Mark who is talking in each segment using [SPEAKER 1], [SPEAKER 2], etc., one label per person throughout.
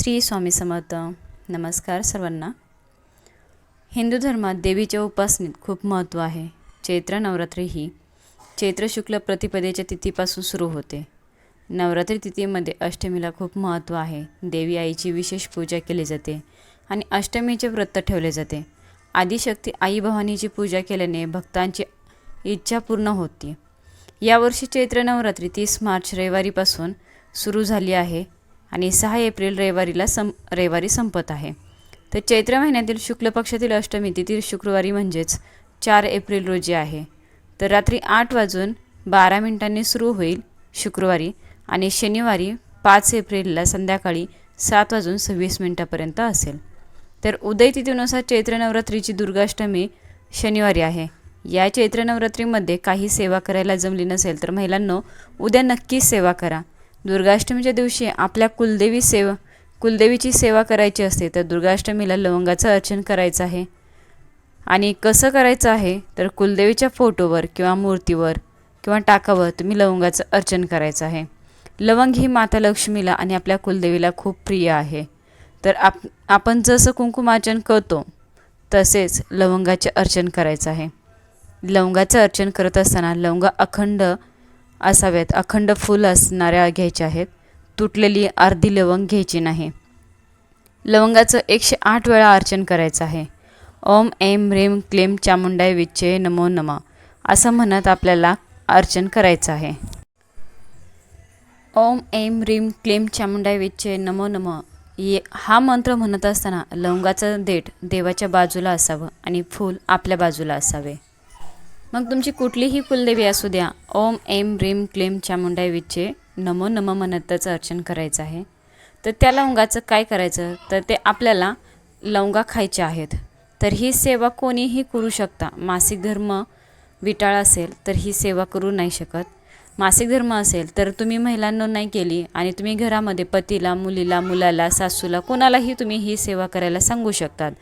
[SPEAKER 1] श्री स्वामी समर्थ. नमस्कार सर्वांना. हिंदू धर्मात देवीच्या उपासनेत खूप महत्त्व आहे. चैत्र नवरात्री ही चैत्र शुक्ल प्रतिपदेच्या तिथीपासून सुरू होते. नवरात्री तिथीमध्ये अष्टमीला खूप महत्त्व आहे. देवी आईची विशेष पूजा केली जाते आणि अष्टमीचे व्रत ठेवले जाते. आदिशक्ती आई भवानीची पूजा केल्याने भक्तांची इच्छा पूर्ण होती. यावर्षी चैत्र नवरात्री तीस मार्च रविवारीपासून सुरू झाली आहे. आणि सहा एप्रिल रविवारीला सं रविवारी संपत आहे. तर चैत्र महिन्यातील शुक्ल पक्षातील अष्टमी तिथील शुक्रवारी म्हणजेच चार एप्रिल रोजी आहे. तर रात्री आठ वाजून बारा मिनिटांनी सुरू होईल शुक्रवारी आणि शनिवारी पाच एप्रिलला संध्याकाळी सात वाजून सव्वीस मिनिटापर्यंत असेल. तर उदय तिथीनुसार चैत्र नवरात्रीची दुर्गाष्टमी शनिवारी आहे. या चैत्र नवरात्रीमध्ये काही सेवा करायला जमली नसेल तर महिलांनो उद्या नक्कीच सेवा करा. दुर्गाष्टमीच्या दिवशी आपल्या कुलदेवी सेवा कुलदेवीची सेवा करायची असते तर दुर्गाष्टमीला लवंगाचं अर्चन करायचं आहे. आणि कसं करायचं आहे तर कुलदेवीच्या फोटोवर किंवा मूर्तीवर किंवा टाकावर तुम्ही लवंगाचं अर्चन करायचं आहे. लवंग ही माता लक्ष्मीला आणि आपल्या कुलदेवीला खूप प्रिय आहे. तर आप आपण जसं कुंकुमार्चन करतो तसेच लवंगाचे अर्चन करायचं आहे. लवंगाचं अर्चन करत असताना लवंग अखंड असाव्यात अखंड फूल असणाऱ्या घ्यायच्या आहेत. तुटलेली अर्धी लवंग घ्यायची नाही. लवंगाचं एकशे आठ वेळा अर्चन करायचं आहे. ओम एम ह्रीम क्लीम चामुंडाय विच्चे नमो नमा असं म्हणत आपल्याला अर्चन करायचं आहे. ओम एम ह्रीम क्लीम चामुंडाय विच्चे नमो नमः ये हा मंत्र म्हणत असताना लवंगाचं देठ देवाच्या बाजूला असावं आणि फूल आपल्या बाजूला असावे. मग तुमची कुठलीही कुलदेवी असू द्या ओम एम रीम क्लीम चामुंडाय विच्चे नमो नम म्हणत अर्चन करायचं आहे. तर त्या लवंगाचं काय करायचं? तर ते आपल्याला लवंगा खायच्या आहेत. तर ही सेवा कोणीही करू शकता. मासिक धर्म विटाळ असेल तर ही सेवा करू नाही शकत. मासिक धर्म असेल तर तुम्ही महिलांना नाही केली आणि तुम्ही घरामध्ये पतीला मुलीला मुलाला सासूला कोणालाही तुम्ही ही सेवा करायला सांगू शकतात.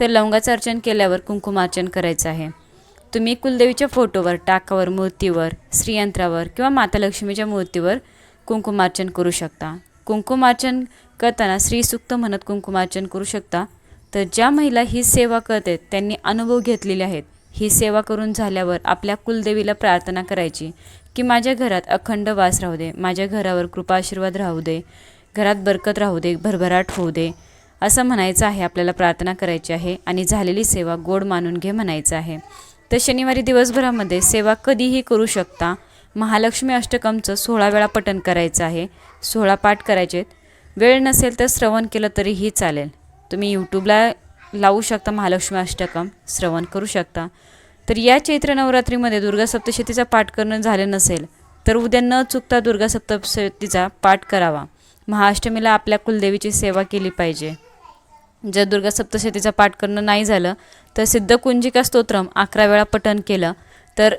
[SPEAKER 1] तर लवंगाचं अर्चन केल्यावर कुंकुमार्चन करायचं आहे. तुम्ही कुलदेवीच्या फोटोवर टाकावर मूर्तीवर श्रीयंत्रावर किंवा माता लक्ष्मीच्या मूर्तीवर कुंकुमार्चन करू शकता. कुंकुमार्चन करताना श्रीसुक्त म्हणत कुंकुमार्चन करू शकता. तर ज्या महिला ही सेवा करतात त्यांनी अनुभव घेतलेले आहेत. ही सेवा करून झाल्यावर आपल्या कुलदेवीला प्रार्थना करायची की माझ्या घरात अखंड वास राहू दे माझ्या घरावर कृपाशीर्वाद राहू दे घरात बरकत राहू दे भरभराट होऊ दे असं म्हणायचं आहे आपल्याला प्रार्थना करायची आहे आणि झालेली सेवा गोड मानून घे म्हणायचं आहे. तर शनिवारी दिवसभरामध्ये सेवा कधीही करू शकता. महालक्ष्मी अष्टकमचं सोळा वेळा पठण करायचं आहे. सोळा पाठ करायचे वेळ नसेल तर श्रवण केलं तरीही चालेल. तुम्ही यूट्यूबला लावू शकता महालक्ष्मी अष्टकम. श्रवण करू शकता. तर या चैत्र नवरात्रीमध्ये दुर्गा सप्तशतीचा पाठ करणं झालं नसेल तर उद्या न चुकता दुर्गा सप्तशतीचा पाठ करावा. महाअष्टमीला आपल्या कुलदेवीची सेवा केली पाहिजे. जर दुर्गा सप्तशतीचा पाठ करणं नाही झालं तर सिद्धकुंजिका स्तोत्रम अकरा वेळा पठन केलं तर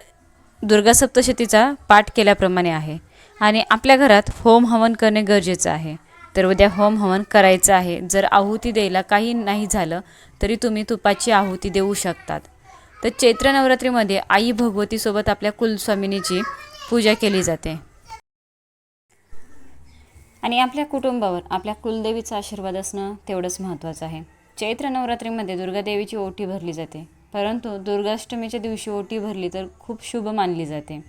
[SPEAKER 1] दुर्गा सप्तशतीचा पाठ केल्याप्रमाणे आहे. आणि आपल्या घरात होम हवन करणे गरजेचं आहे. तर उद्या होम हवन करायचं आहे. जर आहुती द्यायला काही नाही झालं तरी तुम्ही तुपाची आहुती देऊ शकतात. तर चैत्र नवरात्रीमध्ये आई भगवतीसोबत आपल्या कुलस्वामिनीची पूजा केली जाते. आणि आपल्या कुटुंबावर आपल्या कुलदेवीचा आशीर्वाद असणं तेवढंच महत्त्वाचं आहे. चैत्र नवरात्रीमध्ये दुर्गादेवीची ओटी भरली जाते. परंतु दुर्गाष्टमीच्या दिवशी ओटी भरली तर खूप शुभ मानली जाते.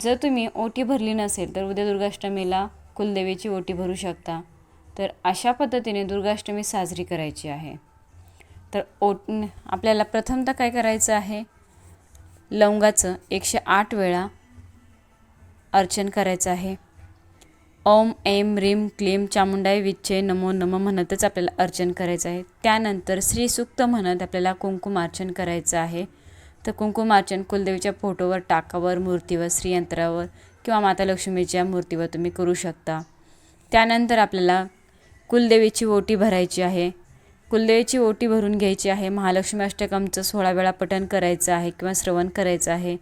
[SPEAKER 1] जर तुम्ही ओटी भरली नसेल तर उद्या दुर्गाष्टमीला कुलदेवीची ओटी भरू शकता. तर अशा पद्धतीने दुर्गाष्टमी साजरी करायची आहे. तर ओट आपल्याला प्रथमतः काय करायचं आहे? लवंगाचं एकशे आठ वेळा अर्चन करायचं आहे. ओम एम रीम क्लीम चामुंडाई विच्छे नमो नम म्हणतच आपल्याला अर्चन करायचं आहे. त्यानंतर श्रीसुक्त म्हणत आपल्याला कुंकुमार्चन करायचं आहे. तर कुंकुमार्चन कुलदेवीच्या फोटोवर टाकावर मूर्तीवर श्रीयंत्रावर किंवा माता लक्ष्मीच्या मूर्तीवर तुम्ही करू शकता. त्यानंतर आपल्याला कुलदेवीची ओटी भरायची आहे. कुलदेवीची ओटी भरून घ्यायची आहे. महालक्ष्मी अष्टकमचं सोळा वेळा पठण करायचं आहे किंवा श्रवण करायचं आहे.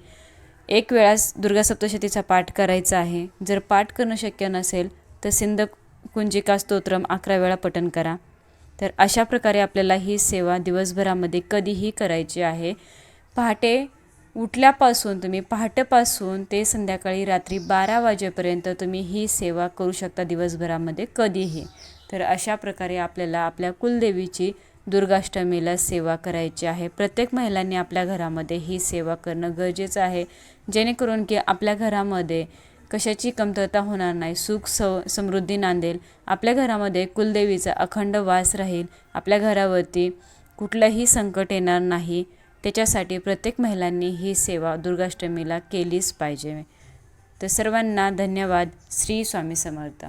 [SPEAKER 1] एक वेळास दुर्गा सप्तशतीचा पाठ करायचा आहे. जर पाठ करणं शक्य नसेल तर सिंध कुंजिका स्तोत्रम अकरा वेळा पठन करा. तर अशा प्रकारे आपल्याला ही सेवा दिवसभरामध्ये कधीही करायची आहे. पहाटे उठल्यापासून तुम्ही पहाटेपासून ते संध्याकाळी रात्री बारा वाजेपर्यंत तुम्ही ही सेवा करू शकता दिवसभरामध्ये कधीही. तर अशा प्रकारे आपल्याला आपल्या कुलदेवीची दुर्गाष्टमीला सेवा करायची आहे. प्रत्येक महिलांनी आपल्या घरामध्ये ही सेवा करणं गरजेचं आहे. जेणेकरून की आपल्या घरामध्ये कशाची कमतरता होणार नाही सुख स समृद्धी नांदेल. आपल्या घरामध्ये कुलदेवीचा अखंड वास राहील. आपल्या घरावरती कुठलंही संकट येणार नाही. त्याच्यासाठी प्रत्येक महिलांनी ही सेवा दुर्गाष्टमीला केलीच पाहिजे. तर सर्वांना धन्यवाद. श्री स्वामी समर्थ.